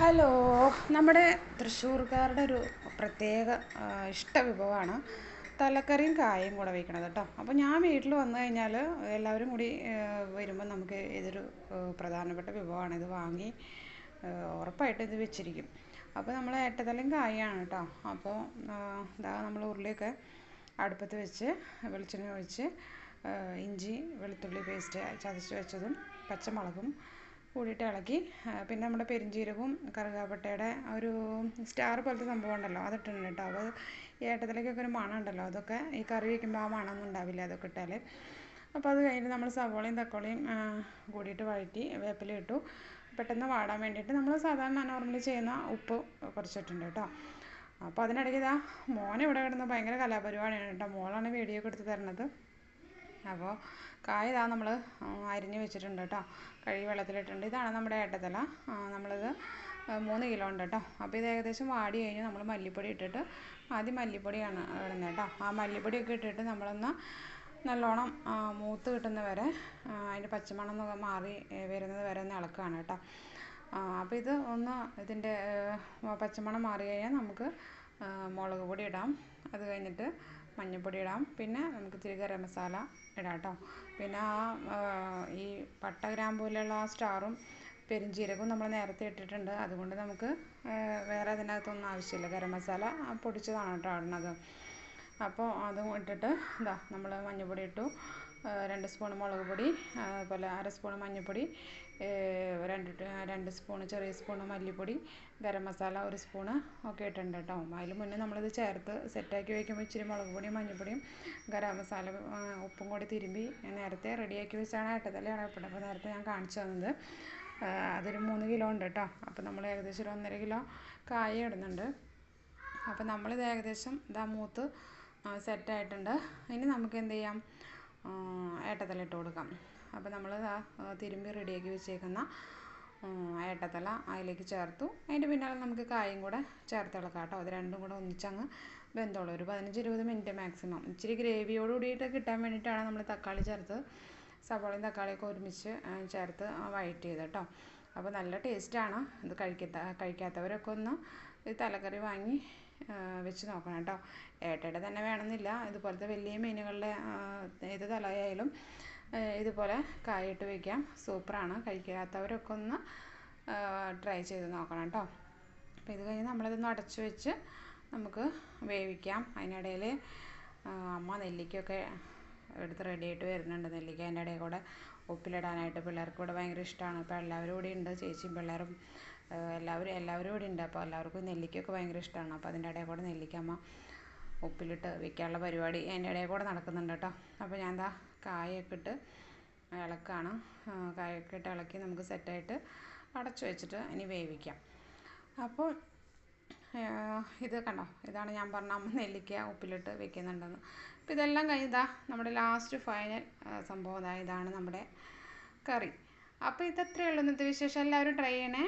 Hello. നമ്മുടെ തൃശ്ശൂർക്കാരുടെ ഒരു പ്രത്യേക ഇഷ്ട വിഭവമാണ് തലക്കറിയും കായയും കൂടെ വയ്ക്കണത് കേട്ടോ. അപ്പോൾ ഞാൻ വീട്ടിൽ വന്നു കഴിഞ്ഞാൽ എല്ലാവരും കൂടി വരുമ്പോൾ നമുക്ക് ഇതൊരു പ്രധാനപ്പെട്ട വിഭവമാണ്. ഇത് വാങ്ങി ഉറപ്പായിട്ട് ഇത് വെച്ചിരിക്കും. അപ്പോൾ നമ്മൾ ഏട്ടതലയും കായാണ് കേട്ടോ. അപ്പോൾ ഇതാ നമ്മൾ ഉരുളിയൊക്കെ അടുപ്പത്ത് വെച്ച് വെളിച്ചെണ്ണ ഒഴിച്ച് ഇഞ്ചി വെളുത്തുള്ളി പേസ്റ്റ് ചതച്ച് വെച്ചതും പച്ചമുളകും കൂടിയിട്ട് ഇളക്കി പിന്നെ നമ്മുടെ പെരുംജീരകവും കറുകാപ്പട്ടയുടെ ഒരു സ്റ്റാർ പോലത്തെ സംഭവം ഉണ്ടല്ലോ അതിട്ടുണ്ട് കേട്ടോ. അത് ഏട്ടത്തിലേക്കൊക്കെ ഒരു മണം ഉണ്ടല്ലോ അതൊക്കെ ഈ കറി വയ്ക്കുമ്പോൾ ആ മണമൊന്നും ഉണ്ടാവില്ല അതൊക്കെ ഇട്ടാൽ അപ്പോൾ അത് കഴിഞ്ഞിട്ട് നമ്മൾ സവോളയും തക്കാളിയും കൂടിയിട്ട് വഴറ്റി വേപ്പില ഇട്ടു. പെട്ടെന്ന് വാടാൻ വേണ്ടിയിട്ട് നമ്മൾ സാധാരണ നോർമലി ചെയ്യുന്ന ഉപ്പ് കുറച്ചിട്ടുണ്ട് കേട്ടോ. അപ്പോൾ അതിനിടയ്ക്ക് ഇതാ മോനെ ഇവിടെ കിടന്ന് ഭയങ്കര കലാപരിപാടിയാണ് കേട്ടോ. മോളാണ് വീഡിയോ ഒക്കെ എടുത്ത് തരണത്. അപ്പോൾ കായ ഇതാ നമ്മൾ അരിഞ്ഞ് വെച്ചിട്ടുണ്ട് കേട്ടോ. കഴുകി വെള്ളത്തിലിട്ടുണ്ട്. ഇതാണ് നമ്മുടെ ഏട്ടത്തല. നമ്മളിത് മൂന്ന് കിലോ ഉണ്ട് കേട്ടോ. അപ്പോൾ ഇത് ഏകദേശം വാടി കഴിഞ്ഞ് നമ്മൾ മല്ലിപ്പൊടി ഇട്ടിട്ട് ആദ്യം മല്ലിപ്പൊടിയാണ് ഇടുന്നത് കേട്ടോ. ആ മല്ലിപ്പൊടിയൊക്കെ ഇട്ടിട്ട് നമ്മളൊന്ന് നല്ലോണം മൂത്ത് കിട്ടുന്ന വരെ അതിന്റെ പച്ചമണം എന്നൊക്കെ മാറി വരുന്നത് വരെ ഒന്ന് ഇളക്കുകയാണ് കേട്ടോ. അപ്പോൾ ഇത് ഒന്ന് ഇതിന്റെ പച്ചമണം മാറി കഴിഞ്ഞാൽ നമുക്ക് മുളക് പൊടി ഇടാം. അത് കഴിഞ്ഞിട്ട് മഞ്ഞൾപ്പൊടി ഇടാം പിന്നെ നമുക്ക് ഇത്തിരി ഗരം മസാല ഇടാം കേട്ടോ പിന്നെ ആ ഈ പട്ട ഗ്രാമ്പൂലുള്ള ആ സ്റ്റാറും പെരുംജീരകവും നമ്മൾ നേരത്തെ ഇട്ടിട്ടുണ്ട്. അതുകൊണ്ട് നമുക്ക് വേറെ അതിനകത്തൊന്നും ആവശ്യമില്ല. ഗരം മസാല പൊടിച്ചതാണ് കേട്ടോ ഇടുന്നത്. അപ്പോൾ അതും ഇട്ടിട്ട് ഇതാ നമ്മൾ മഞ്ഞൾപ്പൊടി ഇട്ടു. രണ്ട് സ്പൂൺ മുളക് പൊടി അതുപോലെ അര സ്പൂൺ മഞ്ഞൾപ്പൊടി രണ്ട് രണ്ട് സ്പൂൺ ചെറിയ സ്പൂൺ മല്ലിപ്പൊടി ഗരം മസാല ഒരു സ്പൂൺ ഒക്കെ ഇട്ടിട്ടുണ്ട് കേട്ടോ. അതിന് മുന്നേ നമ്മളിത് ചേർത്ത് സെറ്റാക്കി വയ്ക്കുമ്പോൾ ഇച്ചിരി മുളക് പൊടിയും മഞ്ഞൾപ്പൊടിയും ഗരം മസാല ഉപ്പും കൂടി തിരുമ്പി നേരത്തെ റെഡിയാക്കി വെച്ചാണ് ഏട്ടത്തലയാണ് ഇപ്പോഴും അപ്പോൾ നേരത്തെ ഞാൻ കാണിച്ചു തന്നത്. അതൊരു മൂന്ന് കിലോ ഉണ്ട് കേട്ടോ. അപ്പോൾ നമ്മൾ ഏകദേശം ഒരു ഒന്നര കിലോ കായ ഇടുന്നുണ്ട്. അപ്പോൾ നമ്മളിത് ഏകദേശം ഇതാ മൂത്ത് സെറ്റായിട്ടുണ്ട് ഇനി നമുക്ക് എന്ത് ചെയ്യാം? ഏട്ടത്തല ഇട്ട് കൊടുക്കാം. അപ്പോൾ നമ്മൾ തിരുമ്പി റെഡിയാക്കി വെച്ചേക്കുന്ന ഏട്ടത്തല അതിലേക്ക് ചേർത്തു. അതിന്റെ പിന്നാലെ നമുക്ക് കായും കൂടെ ചേർത്ത് ഇളക്കാം കേട്ടോ. അത് രണ്ടും കൂടെ ഒന്നിച്ചങ്ങ് വെന്തോളും ഒരു പതിനഞ്ച് ഇരുപത് മിനിറ്റ് മാക്സിമം ഇച്ചിരി ഗ്രേവിയോട് കൂടിയിട്ട് കിട്ടാൻ വേണ്ടിയിട്ടാണ് നമ്മൾ തക്കാളി ചേർത്ത് സവാളയും തക്കാളിയൊക്കെ ഒരുമിച്ച് ചേർത്ത് വഴറ്റിയത് കേട്ടോ. അപ്പോൾ നല്ല ടേസ്റ്റാണ് ഇത് കഴിക്കാത്ത കഴിക്കാത്തവരൊക്കെ ഒന്ന് ഈ തലക്കറി വാങ്ങി വെച്ച് നോക്കണം കേട്ടോ. ഏട്ടയുടെ തന്നെ വേണമെന്നില്ല. ഇതുപോലത്തെ വലിയ മീനുകളുടെ ഏത് തലയായാലും ഇതുപോലെ കായിട്ട് വയ്ക്കാം സൂപ്പറാണ്. കഴിക്കാത്തവരൊക്കെ ഒന്ന് ട്രൈ ചെയ്ത് നോക്കണം കേട്ടോ. അപ്പോൾ ഇത് കഴിഞ്ഞ് നമ്മളിതൊന്ന് അടച്ച് വെച്ച് നമുക്ക് വേവിക്കാം. അതിനിടയിൽ അമ്മ നെല്ലിക്കയൊക്കെ എടുത്ത് റെഡിയായിട്ട് വരുന്നുണ്ട്. നെല്ലിക്ക അതിന്റെ ഇടയിൽ കൂടെ ഉപ്പിലിടാനായിട്ട് പിള്ളേർക്ക് കൂടെ ഭയങ്കര ഇഷ്ടമാണ് അപ്പോൾ എല്ലാവരും കൂടി ഉണ്ട്. ചേച്ചിയും പിള്ളേരും എല്ലാവരും എല്ലാവരും ഇവിടെ ഉണ്ട്. അപ്പോൾ എല്ലാവർക്കും നെല്ലിക്കയൊക്കെ ഭയങ്കര ഇഷ്ടമാണ് അപ്പോൾ അതിന്റെ ഇടയിൽ കൂടെ നെല്ലിക്കമ്മ ഉപ്പിലിട്ട് വിൽക്കാനുള്ള പരിപാടി അതിന്റെ ഇടയിൽ കൂടെ നടക്കുന്നുണ്ട് കേട്ടോ. അപ്പോൾ ഞാൻ എന്താ കായൊക്കെ ഇട്ട് ഇളക്കാണ്. കായൊക്കെ ഇട്ട് ഇളക്കി നമുക്ക് സെറ്റായിട്ട് അടച്ചു വെച്ചിട്ട് ഇനി വേവിക്കാം. അപ്പോൾ ഇത് കണ്ടോ? ഇതാണ് ഞാൻ പറഞ്ഞ അമ്മ നെല്ലിക്ക ഉപ്പിലിട്ട് വെക്കുന്നുണ്ടെന്ന്. അപ്പോൾ ഇതെല്ലാം കഴിഞ്ഞതാ നമ്മുടെ ലാസ്റ്റ് ഫൈനൽ സംഭവം ഇതാ ഇതാണ് നമ്മുടെ കറി. അപ്പോൾ ഇതത്രയേ ഉള്ളൂ ഇന്നത്തെ വിശേഷം? എല്ലാവരും ട്രൈ ചെയ്യണേ.